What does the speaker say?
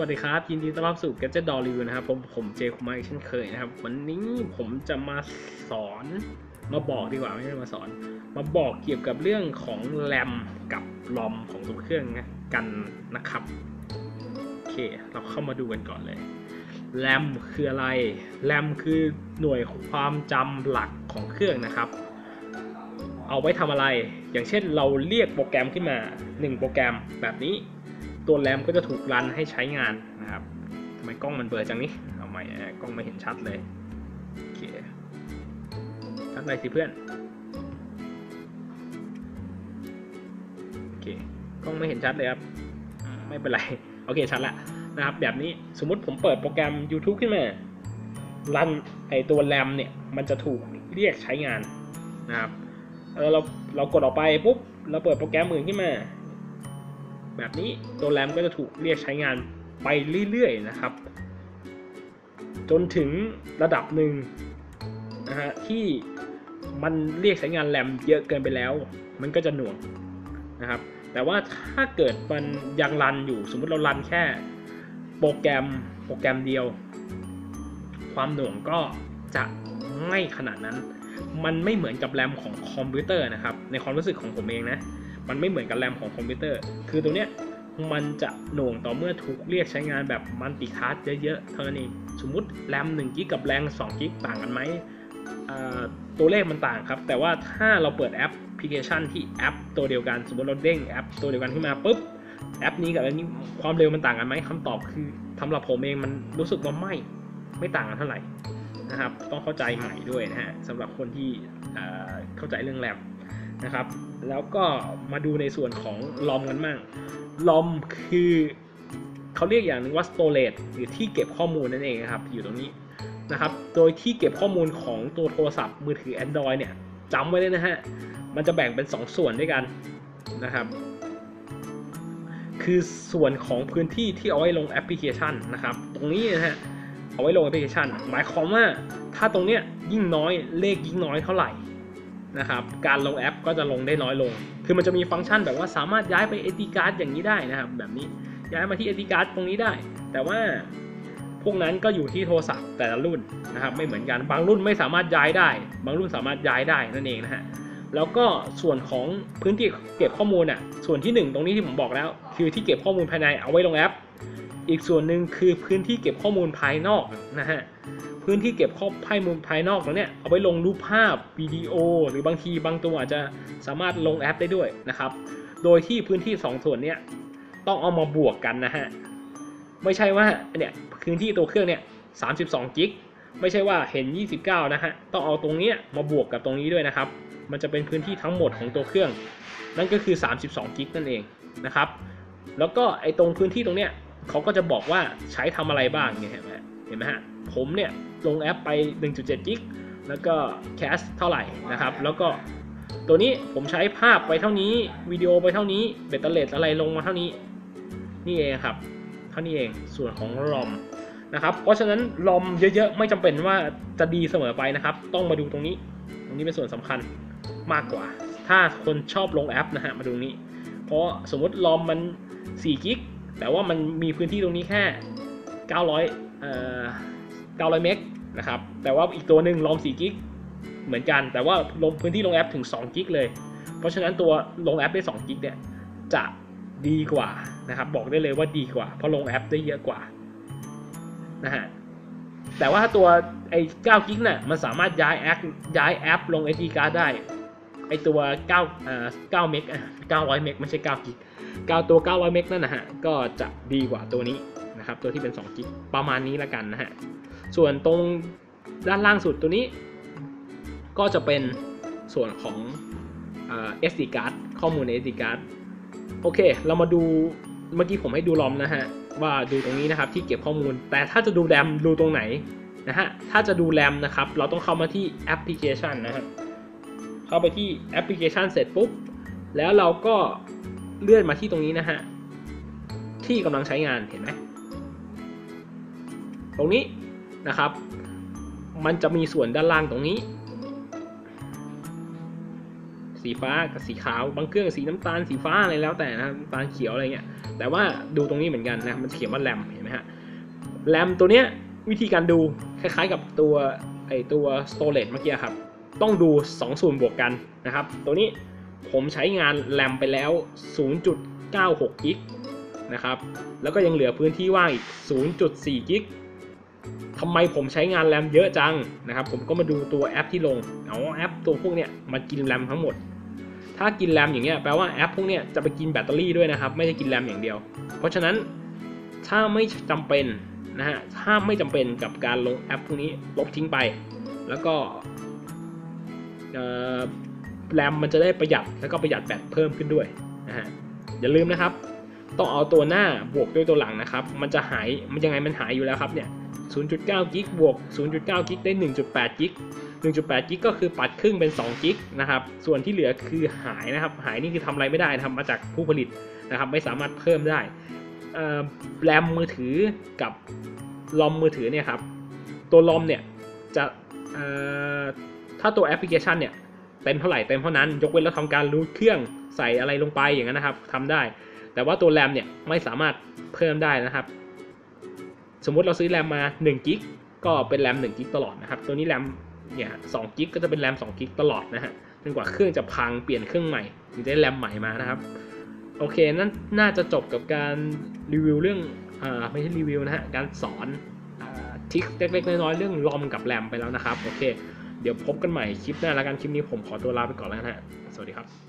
วัสดีครับ ยินดีต้อนรับสู่ Gadget Door Review นะครับ ผมผมเจคุมาอีกเช่นเคยนะครับ วันนี้ผมจะมาสอนมาบอกดีกว่าไม่ใช่มาสอน มาบอกเกี่ยวกับเรื่องของแรมกับลอมของตัวเครื่องนะกันนะครับ โอเค เราเข้ามาดูกันก่อนเลยแรมคืออะไรแรมคือหน่วยความจำหลักของเครื่องนะครับ เอาไว้ทำอะไร อย่างเช่นเราเรียกโปรแกรมขึ้นมา 1 โปรแกรมแบบนี้ ตัวแรมก็จะถูกรันให้ใช้งานนะครับทำไมกล้องมันเบลอจังนี้เอาใหม่กล้องไม่เห็นชัดเลยโอเคชัดเลยสิเพื่อนโอเคกล้องไม่เห็นชัดเลยครับไม่เป็นไรโอเคชัดละนะครับแบบนี้สมมุติผมเปิดโปรแกรม YouTube ขึ้นมารันไอตัวแรมเนี่ยมันจะถูกเรียกใช้งานนะครับแล้วเราเรากดออกไปปุ๊บเราเปิดโปรแกรมอื่นขึ้นมา แบบนี้ตัวแรมก็จะถูกเรียกใช้งานไปเรื่อยๆนะครับ จนถึงระดับหนึ่งนะฮะที่มันเรียกใช้งานแรมเยอะเกินไปแล้ว มันก็จะหน่วงนะครับ แต่ว่าถ้าเกิดมันยังรันอยู่สมมติเรารันแค่โปรแกรมโปรแกรมเดียว ความหน่วงก็จะไม่ขนาดนั้น มันไม่เหมือนกับแรมของคอมพิวเตอร์นะครับ ในความรู้สึกของผมเองนะ มันไม่เหมือนกับแรมของคอมพิวเตอร์ คือตัวเนี้ยมันจะหน่วงต่อเมื่อถูกเรียกใช้งานแบบมัลติคาร์ดเยอะๆ เท่านั้นเอง สมมติแรม1กิกกับแรม2กิกต่างกันไหมตัวเลขมันต่างครับ แต่ว่าถ้าเราเปิดแอปพลิเคชันที่แอปตัวเดียวกัน สมมติเราเด้งแอปตัวเดียวกันขึ้นมาปุ๊บ แอปนี้กับแอันนี้ความเร็วมันต่างกันไหมคำตอบคือสำหรับผมเองมันรู้สึกว่าไม่ ไม่ต่างกันเท่าไหร่นะครับ ต้องเข้าใจใหม่ด้วยนะฮะสำหรับคนที่เข้าใจเรื่องแรม นะครับ แล้วก็มาดูในส่วนของลอมกันบ้างลอมคือเขาเรียกอย่างหนึ่งว่า storage หรือที่เก็บข้อมูลนั่นเองครับ อยู่ตรงนี้นะครับ โดยที่เก็บข้อมูลของตัวโทรศัพท์มือถือ Android เนี่ยจำไว้เลยนะฮะ มันจะแบ่งเป็น 2 ส่วนด้วยกันนะครับ คือส่วนของพื้นที่ที่เอาไว้ลงแอปพลิเคชันนะครับ ตรงนี้นะฮะ เอาไว้ลงแอปพลิเคชัน หมายความว่าถ้าตรงเนี้ยยิ่งน้อยเลขยิ่งน้อยเท่าไหร่ นะครับการลงแอปก็จะลงได้น้อยลง คือมันจะมีฟังก์ชันแบบว่าสามารถย้ายไป SD card อย่างนี้ได้นะครับ แบบนี้ย้ายมาที่ SD card ตรงนี้ได้ แต่ว่าพวกนั้นก็อยู่ที่โทรศัพท์แต่ละรุ่นนะครับไม่เหมือนกันบางรุ่นไม่สามารถย้ายได้ บางรุ่นสามารถย้ายได้นั่นเองนะฮะแล้วก็ส่วนของพื้นที่เก็บข้อมูลอะส่วนที่ 1 ตรงนี้ที่ผมบอกแล้ว คือที่เก็บข้อมูลภายในเอาไว้ลงแอป อีกส่วนหนึ่งคือพื้นที่เก็บข้อมูลภายนอกนะฮะ พื้นที่เก็บข้อภายมุมภายนอกตรงเนี้ยเอาไว้ลงรูปภาพวิดีโอ หรือบางทีบางตัวอาจจะสามารถลงแอปได้ด้วยนะครับ โดยที่พื้นที่ 2 ส่วนเนี้ยต้องเอามาบวกกันนะฮะไม่ใช่ว่าเนี่ยพื้นที่ตัวเครื่องเนี่ย32กิกไม่ใช่ว่าเห็น 29 นะฮะ ต้องเอาตรงนี้มาบวกกับตรงนี้ด้วยนะครับ มันจะเป็นพื้นที่ทั้งหมดของตัวเครื่อง นั่นก็คือ 32กิกนั่นเองนะครับ แล้วก็ไอ้ตรงพื้นที่ตรงเนี้ยเขาก็จะบอกว่าใช้ทำอะไรบ้างเนี่ยเห็นไหม เห็นไหมฮะ ผมเนี่ยลงแอปไป 1.7 กิก แล้วก็แคสเท่าไหร่นะครับ แล้วก็ตัวนี้ผมใช้ภาพไปเท่านี้ วิดีโอไปเท่านี้ เบตเตอร์เลอะไรลงมาเท่านี้ นี่เองครับ เท่านี้เอง ส่วนของลอมนะครับ เพราะฉะนั้นลอมเยอะๆ ไม่จำเป็นว่าจะดีเสมอไปนะครับ ต้องมาดูตรงนี้ ตรงนี้เป็นส่วนสำคัญมากกว่า ถ้าคนชอบลงแอปนะฮะ มาดูนี้ เพราะสมมติลอมมัน4กิก แต่ว่ามันมีพื้นที่ตรงนี้แค่ 900 900 เมกนะครับ แต่ว่าอีกตัวหนึ่งลอม 4 กิก เหมือนกัน แต่ว่าลงพื้นที่ลงแอปถึง 2 กิกเลย เพราะฉะนั้นตัวลงแอปได้ 2 กิกเนี่ย จะดีกว่านะครับ บอกได้เลยว่าดีกว่า เพราะลงแอปได้เยอะกว่า นะฮะ แต่ว่าถ้าตัวไอ้9กิกน่ะมันสามารถย้ายแอปย้ายแอปลง SD card ได้ ไอตัว9อ่า9เมก900 เมกไม่ใช่9กิก9ตัว 900 เมกนั่นนะฮะ ก็จะดีกว่าตัวนี้ นะครับตัวที่เป็น2กิกประมาณนี้ละกันนะฮะส่วนตรงด้านล่างสุดตัวนี้ ก็จะเป็นส่วนของเอ่อ SD card ข้อมูลใน SD card โอเค เรามาดูเมื่อกี้ผมให้ดูลอมนะฮะว่าดูตรงนี้นะครับที่เก็บข้อมูล แต่ถ้าจะดูแรมดูตรงไหนนะฮะถ้าจะดูแรมนะครับเราต้องเข้ามาที่แอปพลิเคชันนะครับเข้าไปที่แอปพลิเคชันเสร็จปุ๊บแล้วเราก็เลื่อนมาที่ตรงนี้นะฮะที่กำลังใช้งานเห็นไหม ตรงนี้นะครับ มันจะมีส่วนด้านล่างตรงนี้ สีฟ้ากับสีขาว บางเครื่องสีน้ำตาลสีฟ้าอะไรแล้วแต่นะครับน้ำตาลเขียวอะไรเงี้ย แต่ว่าดูตรงนี้เหมือนกันนะ มันเขียนว่าแรมเห็นไหมฮะ แรมตัวเนี้ยวิธีการดูคล้ายๆกับตัวไอตัว storage เมื่อกี้ครับ ต้องดู 2 ส่วนบวกกันนะครับ ตัวนี้ผมใช้งานแรมไปแล้ว 0.96 กิกนะครับ แล้วก็ยังเหลือพื้นที่ว่างอีก 0.4 กิก ทำไมผมใช้งานแรมเยอะจังนะครับ ผมก็มาดูตัวแอปที่ลงเอแอปตัวพวกเนี้ยมันกินแรมทั้งหมด ถ้ากินแรมอย่างเงี้ยแปลว่าแอปพวกเนี้ยจะไปกินแบตเตอรี่ด้วยนะครับ ไม่ได้กินแรมอย่างเดียว เพราะฉะนั้นถ้าไม่จำเป็นนะฮะถ้าไม่จำเป็นกับการลงแอปพวกนี้ลบทิ้งไป แล้วก็แรมมันจะได้ประหยัดแล้วก็ประหยัดแบตเพิ่มขึ้นด้วยนะฮะอย่าลืมนะครับ ต้องเอาตัวหน้าบวกด้วยตัวหลังนะครับ มันจะหายมันยังไงมันหายอยู่แล้วครับเนี่ย 0.9 กิกบวก 0.9 กิกได้ 1.8 กิก 1.8 กิกก็คือปัดครึ่งเป็น 2 กิกนะครับ ส่วนที่เหลือคือหายนะครับ หายนี่คือทำอะไรไม่ได้นะครับมาจากผู้ผลิตนะครับ ไม่สามารถเพิ่มได้แรมมือถือกับลอมมือถือเนี่ยครับ ตัวลอมเนี่ยจะถ้าตัวแอปพลิเคชันเนี่ยเต็มเท่าไหร่เต็มเท่านั้น ยกเว้นเราทำการรูทเครื่องใส่อะไรลงไปอย่างนั้นนะครับทำได้ แต่ว่าตัวแรมเนี่ยไม่สามารถเพิ่มได้นะครับ สมมุติเราซื้อแรมมา1กิกก็เป็นแรม1กิกตลอดนะครับ ตัวนี้แรมเนี่ย2กิกก็จะเป็นแรม2กิกตลอดนะฮะจนกว่าเครื่องจะพังเปลี่ยนเครื่องใหม่ถึงจะได้แรมใหม่มานะครับ โอเคนั่นน่าจะจบกับการรีวิวเรื่องอ่าไม่ใช่รีวิวนะฮะการสอนทิคเล็กๆน้อยๆเรื่องลอมกับแรมไปแล้วนะครับ โอเค เดี๋ยวพบกันใหม่คลิปหน้าแล้วกันคลิปนี้ผมขอตัวลาไปก่อนแล้วนะฮะสวัสดีครับ